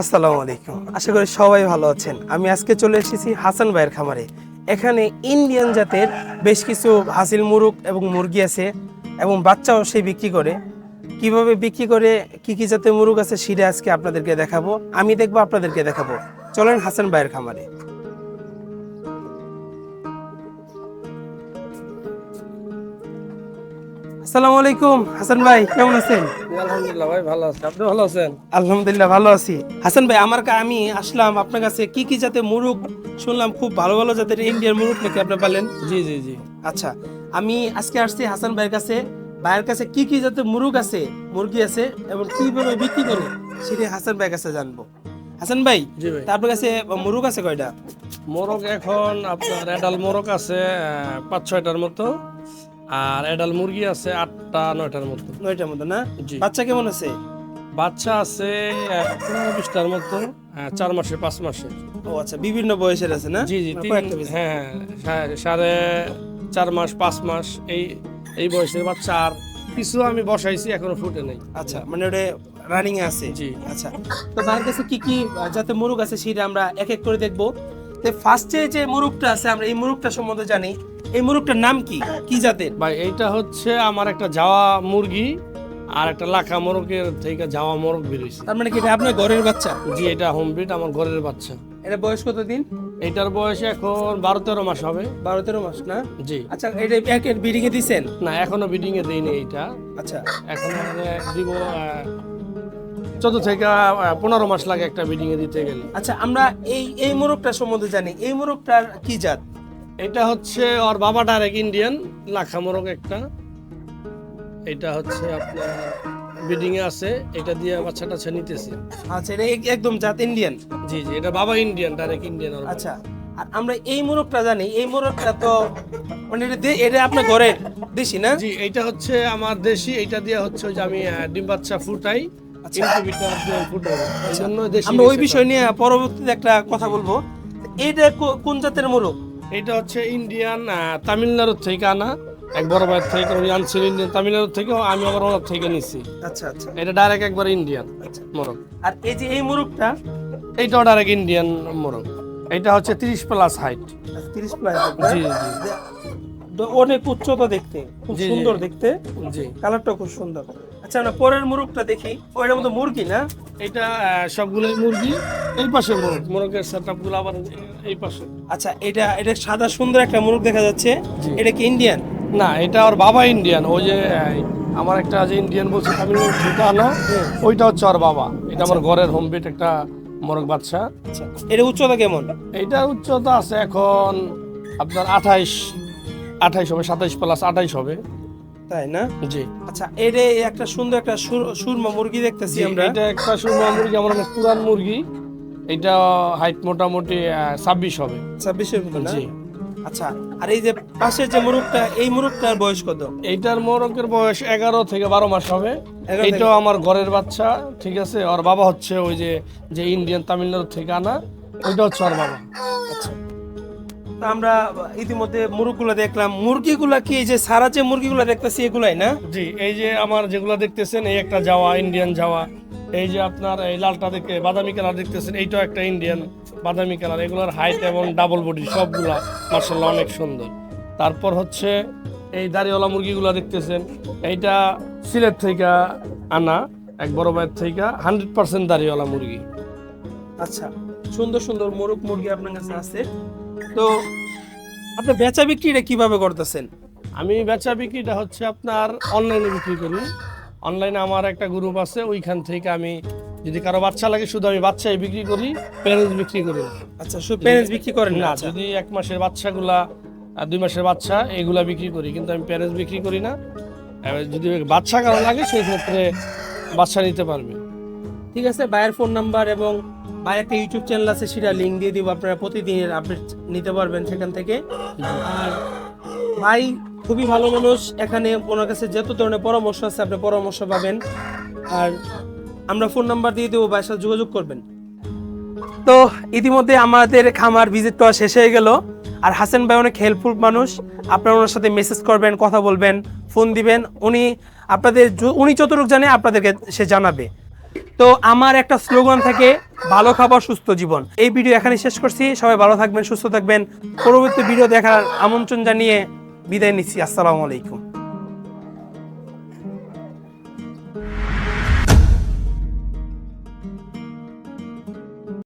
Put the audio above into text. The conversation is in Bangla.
আসসালামু আলাইকুম। আশা করি সবাই ভালো আছেন। আমি আজকে চলে এসেছি হাসান ভাইয়ের খামারে। এখানে ইন্ডিয়ান জাতের বেশ কিছু হাসিল মুরগ এবং মুরগি আছে এবং বাচ্চাও সে বিক্রি করে। কীভাবে বিক্রি করে, কি কি জাতের মুরগ আছে সেটা আজকে আপনাদেরকে দেখাবো। আমি দেখব, আপনাদেরকে দেখাবো। চলেন হাসান ভাইয়ের খামারে। আসসালামু আলাইকুম, হাসান ভাই, কেমন আছেন? আলহামদুলিল্লাহ ভাই ভালো আছি। আপনি ভালো আছেন? আলহামদুলিল্লাহ ভালো আছি। হাসান ভাই আমার কা- আমি আসলাম আপনার কাছে কি কি জাতের মুরগ শুনলাম খুব ভালো ভালো জাতের ইন্ডিয়ান মুরগ নাকি আপনি পালেন? জি জি জি। আচ্ছা আমি আজকে আসছি হাসান ভাইয়ের কাছে। ভাইয়ের কাছে কি কি জাতের মুরগ আছে মুরগি আছে এবং কীভাবে বিক্রি করে সেটা হাসান ভাইয়ের কাছে জানব। হাসান ভাই তারপর কাছে মুরগ আছে কয়টা? মোরগ এখন আপনার এডাল মোরগ আছে পাঁচ ছয়টার মতো। আর এডাল মুরগি আছে আটটা নয়টার মতো নয়টার মতো না? বাচ্চা কেমন আছে? বাচ্চা আছে পনেরো বিশটার মতো চার মাসে পাঁচ মাসে। ও আচ্ছা বিভিন্ন বয়সের আছে না? জি জি বেশি? হ্যাঁ হ্যাঁ সাড়ে চার মাস পাঁচ মাস এই এই বয়সের বাচ্চা আর কিছু আমি বসাইছি এখনও ফুটে নেই। আচ্ছা মানে ওটা রানিং এ আছে? জি। আচ্ছা তো ভাইয়ের কাছে কি কি যাতে মুরগ আছে সেটা আমরা এক এক করে দেখব। তো ফার্স্টে যে মুরগটা আছে আমরা এই মুরগটা সম্বন্ধে জানি। এই মুরগটার নাম কি? কি জাতের? ভাই এইটা হচ্ছে আমার একটা জাওয়া মুরগি আর একটা লাখা মোরগের থেকে জাওয়া মোরগ বেরোইছে তার মানে কি এটা আপনার ঘরের বাচ্চা? জি এটা হোম ব্রিড আমার ঘরের বাচ্চা। এটা বয়স কত দিন এটার বয়স এখন বারো তেরো মাস হবে। বারো তেরো মাস না? জি। আচ্ছা এটা প্যাকেট বিডিংয়ে দিছেন? না এখনও বিডিং এ দেয়নি এইটা। আচ্ছা। এখন দিব চোদ্দ থেকে পনেরো মাস লাগে একটা বিডিং এ দিতে গেলে। আচ্ছা আমরা এই এই মোরগটা সম্বন্ধে জানি। এই মোরগটার কি জাত? এটা হচ্ছে ওর বাবাটা এক ইন্ডিয়ান লাখা মোরগ একটা। এটা হচ্ছে আপনার বিডিং এ আছে এটা দিয়ে বাচ্চাটা টাচ্চা নিতেছে। আচ্ছা এটা একদম জাত ইন্ডিয়ান জি জি এটা বাবা ইন্ডিয়ান ডাইরেক্ট ইন্ডিয়ান আচ্ছা আর আমরা এই মোরগটা জানি এই মোরগটা তো মানে এটা এটা আপনার ঘরের দেশি না? জি এটা হচ্ছে আমার দেশি এইটা দিয়ে হচ্ছে যে আমি ডিম বাচ্চা ফুটাই আচ্ছা। আমরা ওই বিষয় নিয়ে পরবর্তীতে একটা কথা বলব। এটা কোন জাতের মোরগ? এটা। হচ্ছে ইন্ডিয়ান তামিলনাড়ু থেকে আনা। এক বড় ভাইয়ের থেকে উনি আনছিল ইন্ডিয়ান তামিলনাড়ু থেকে আমি আবার ওনার থেকে নিছি। আচ্ছা আচ্ছা। এটা ডাইরেক্ট একবার ইন্ডিয়ান আচ্ছা। মোরগ। আর এই যে এই মোরগটা? এইটাও ডাইরেক্ট ইন্ডিয়ান মোরগ। এটা হচ্ছে তিরিশ প্লাস হাইট তিরিশ প্লাস জি জি। অনেক উচ্চতা দেখতে খুব জি, জি। সুন্দর দেখতে। জি। কালারটা খুব সুন্দর। আচ্ছা আমরা পরের মুরগটা দেখি। ওইটার মধ্যে মুরগি না? এটা আহ, সবগুলোই মুরগি। এই পাশে মোরগ। মোরগের সেটগুলো আবার এই পাশে। আচ্ছা এটা এটা সাদা সুন্দর একটা মুরগ দেখা যাচ্ছে। জি। এটা কি ইন্ডিয়ান না এটা ওর বাবা ইন্ডিয়ান ওই যে আহ, আমার একটা যে ইন্ডিয়ান বলছে তামিলনাড়ু থেকে আনা ওইটা হচ্ছে ওর বাবা। এটা আমার ঘরের হোম বেট একটা মোরগ বাচ্চা। আচ্ছা এটা উচ্চতা কেমন? এইটার উচ্চতা আছে এখন আপনার আঠাইশ আঠাইশ হবে সাতাইশ প্লাস আঠাইশ হবে। তাই না? জি। আচ্ছা এটা একটা সুন্দর একটা সুর- সুরমা মুরগি দেখতেছি আমরা। এটা একটা সুরমা মুরগি আমার অনেক পুরান মুরগি। এটা হাইট মোটামুটি ছাব্বিশ হবে। ছাব্বিশের মতো না? জি। আচ্ছা আর এই যে পাশের যে মুরগটা এই মুরগটার বয়স কত? এইটার মোরগের বয়স এগারো থেকে বারো মাস হবে। 11 এইটাও আমার ঘরের বাচ্চা ঠিক আছে? ওর বাবা হচ্ছে ওই যে যে ইন্ডিয়ান তামিলনাড়ু থেকে আনা ওইটা হচ্ছে ওর বাবা। আচ্ছা। তো আমরা ইতিমধ্যে মুরগগুলো দেখলাম। মুরগিগুলা কি এই যে সারা যে মুরগিগুলো দেখতেছি এগুলাই না? জি এই যে আমার যেগুলো দেখতেছেন এই একটা যাওয়া ইন্ডিয়ান যাওয়া এই যে আপনার এই লালটা দেখে বাদামি কালার দেখতেছেন এইটাও একটা ইন্ডিয়ান বাদামি কালার। এগুলোর হাইট এবং ডাবল বডি সবগুলা মার্শাল্লাহ অনেক সুন্দর। তারপর হচ্ছে এই দাড়িওয়ালা মুরগিগুলো দেখতেছেন এইটা সিলেট থেকে আনা এক বড় ভাইয়ের থেকে হান্ড্রেড পার্সেন্ট দাড়িওয়ালা মুরগি। আচ্ছা সুন্দর সুন্দর মোরগ মুরগি আপনার কাছে আছে। তো আপনি বেচা বিক্রিটা কীভাবে করতেছেন? আমি বেচা বিক্রিটা হচ্ছে আপনার অনলাইনে বিক্রি করি। অনলাইনে আমার একটা গ্রুপ আছে ওইখান থেকে আমি যদি কারও বাচ্চা লাগে শুধু আমি বাচ্চাই বিক্রি করি প্যারেন্টস বিক্রি করি। আচ্ছা শুধু প্যারেন্টস বিক্রি করেন না। যদি এক মাসের বাচ্চাগুলা আর দুই মাসের বাচ্চা এগুলা বিক্রি করি কিন্তু আমি প্যারেন্টস বিক্রি করি না। যদি বাচ্চা কারও লাগে সেই ক্ষেত্রে বাচ্চা নিতে পারবে। ঠিক আছে ভাইয়ের ফোন নাম্বার এবং ভাইয়ের একটা ইউটিউব চ্যানেল আছে সেটা লিঙ্ক দিয়ে দিব, আপনারা প্রতিদিনের আপডেট নিতে পারবেন সেখান থেকে। আর ভাই, খুবই ভালো মানুষ। এখানে ওনার কাছে যত ধরনের পরামর্শ আছে, আপনি পরামর্শ পাবেন। আর আমরা ফোন নাম্বার দিয়ে দেবো, ভাইয়ের সাথে যোগাযোগ করবেন। তো ইতিমধ্যে আমাদের খামার ভিজিট করা শেষ হয়ে গেল। আর হাসান ভাই অনেক হেল্পফুল মানুষ। আপনারা ওনার সাথে মেসেজ করবেন, কথা বলবেন ফোন দিবেন। উনি আপনাদের, উনি যতটুকু জানে, আপনাদেরকে সে জানাবে। তো আমার একটা স্লোগান থাকে, ভালো খাবার, সুস্থ জীবন। এই ভিডিও এখানে শেষ করছি। সবাই ভালো থাকবেন, সুস্থ থাকবেন। পরবর্তী ভিডিও দেখার আমন্ত্রণ জানিয়ে বিদায় নিচ্ছি। আসসালামু আলাইকুম।